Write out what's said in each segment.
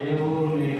Thank.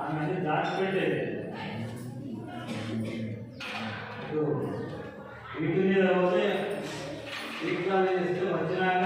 ఆమె దాచిపెట్టేది వీటి మీద పోతే ఇట్లా చేస్తే వచ్చినాక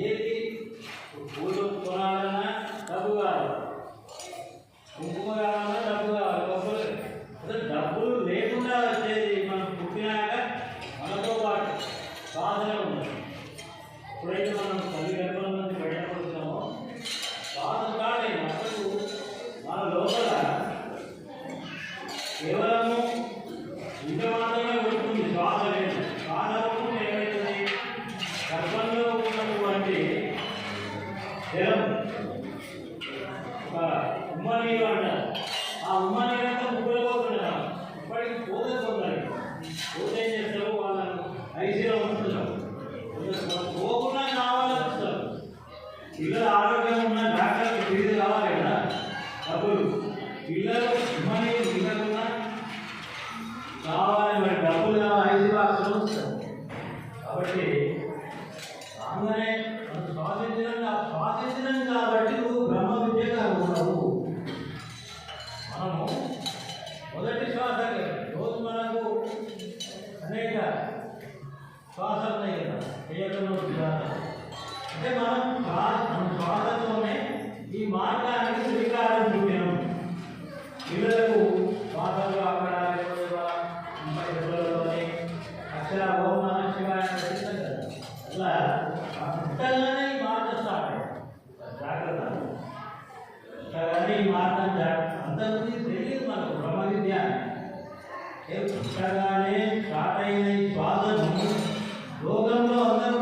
ఏది? పూలు కొనాలన్నా డబ్బు కావాలి. కుంకుమ కావాలన్నా డబ్బు కావాలి. డబ్బులు అసలు డబ్బులు లేకుండా వచ్చేది మనం పుట్టినాక మనతో పాటు బాధగా ఉన్నది ఎప్పుడైతే మనం తల్లి గర్భం నుంచి బయటపడుతున్నామో బాధ కాలేదు అసలు మన లోపల కేవలము ఇంకా పిల్లలు ఆరోగ్యంగా ఉన్న డాక్టర్కి తిరిగి కావాలి కదా? డబ్బులు పిల్లలు ఇవ్వని ఇవ్వకుండా కావాలి మరి. డబ్బులు ఐదు లక్షలు కాబట్టి అందరే మనం శ్వాసించడం కాబట్టి నువ్వు బ్రహ్మ విద్యగా ఉన్నావు మనము మొదటి శ్వాస రోజు మనకు అనేక శ్వాస ఉన్నాయి కదా. ఏ అంటే మనం భారతంలోనే ఈ మార్గానికి శ్రీకారం చుట్టాము పిల్లలకు వాతాలు ఆకడాలలోనే అక్షర ఓం నమ శివాయ అలా అంతలోనే ఈ మార్గం స్టార్ట్ జాగ్రత్త. కానీ ఈ మార్గం జాగ్రత్త. అందరికీ తెలియదు మనకు బ్రహ్మ విద్యాన్ని స్టార్ట్ అయిన ఈ బాధను లోకంలో అందరూ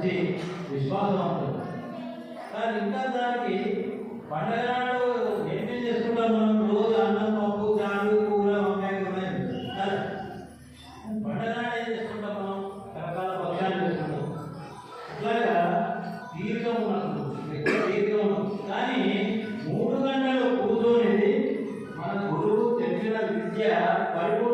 మంచి విశ్వాసం ఉంటుంది. కానీ ఇంకా దానికి పండగనాడు ఏమేమి చేసుకుంటాం మనం? రోజు అన్నం పప్పు కాదు కూర వంకాయ ఉన్నాయి పండగనాడు ఏం చేసుకుంటాం మనం? రకరకాల పక్షాలు చేసుకుంటాం ఇట్లాగా దీర్ఘం ఉన్నప్పుడు దీర్ఘం ఉన్నప్పుడు కానీ మూడు గంటలు కూర్చొని మన గురువు తెలిసిన విద్య పరిపూర్ణ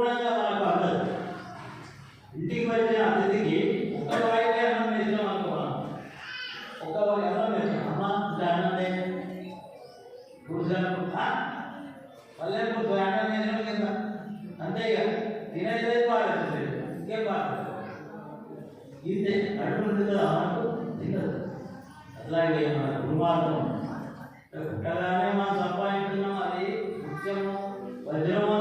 ఇలాగే దుర్మార్గం ప్రధానంగా మనం సంపాదించున్నాం అది ముఖ్యము వజ్రము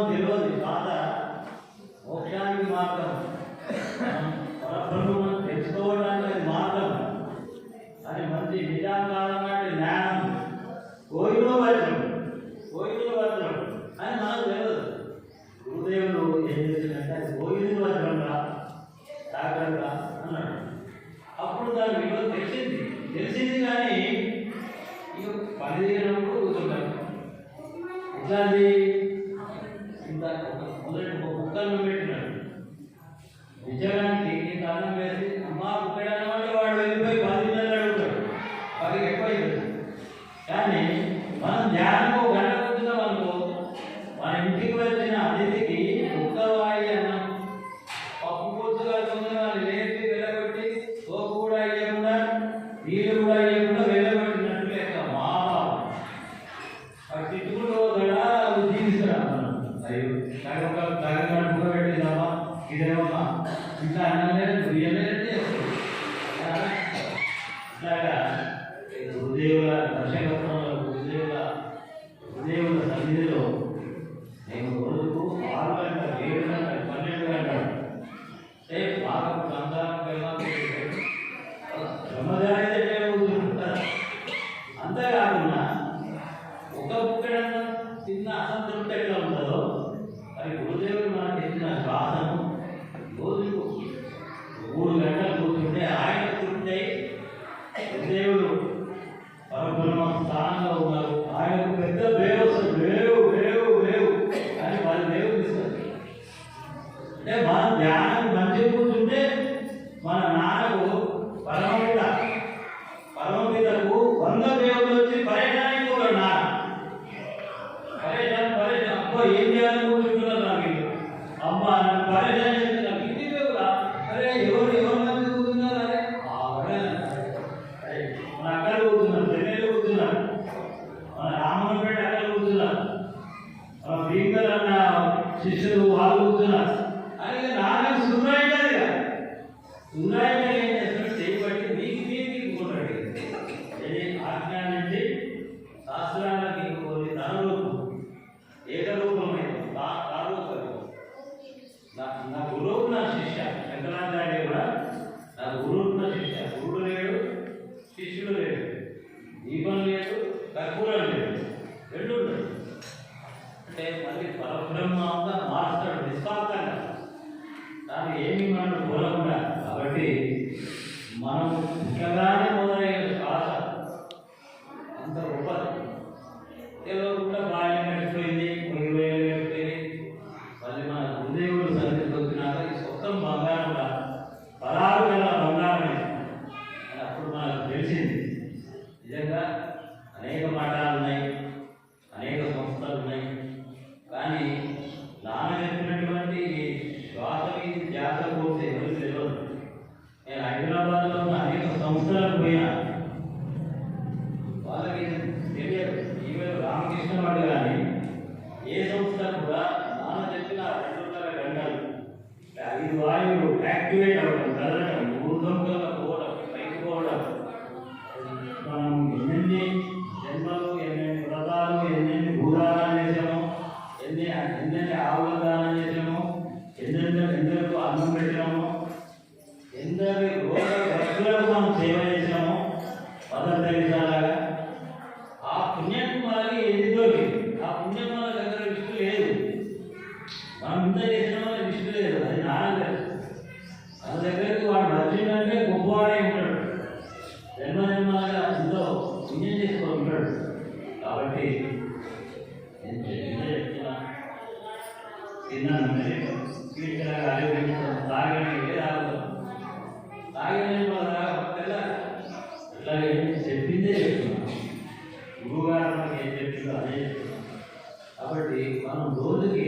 పని చేయడం కూడా కూర్చుంటారు. ఎట్లా అది అట్లా అనలేదు బియ్యమేది అట్లాగా ఉదయముల దర్శకత్వంలో నేను రోజుకు ఆరు గంటలు ఏడు గంటలు పన్నెండు గంటలు అంటే అంతేకాకుండా ఒక తిన్న అసంతృప్తి ఎట్లా ఉంటుందో మరి గురుదేవుడు మనకి ఇచ్చిన శ్వాసను రోజు మూడు గంటలు కూర్చుంటే ఆయన కూర్చుంటే దేవుడు పరబ్రహ్మ స్థానంలో ఉన్నారు. ఆయన టీచర్ అన్న శిష్యులు వాళ్ళు కూర్చున్నారు ఆయన నాన్న సున్నాయి కదా సున్నాయి ఈవెన్ రామకృష్ణ వాడు కానీ ఏ సంస్థ కూడా నాన్న చెప్పిన రెండున్నర గంటలు. ఐదు వాయువులు యాక్టివేట్ అవ్వడం తిన్నానంటే కీర్తన తాగడానికి చెప్పిందే చెప్తున్నాను గురువు ఏం చెప్పిందో అదే కాబట్టి మనం రోజుకి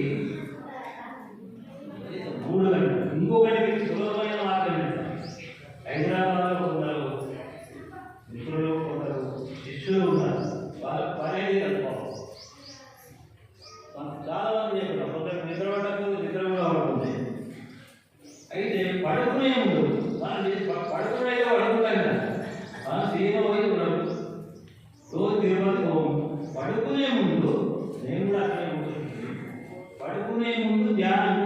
por nenhum lugar.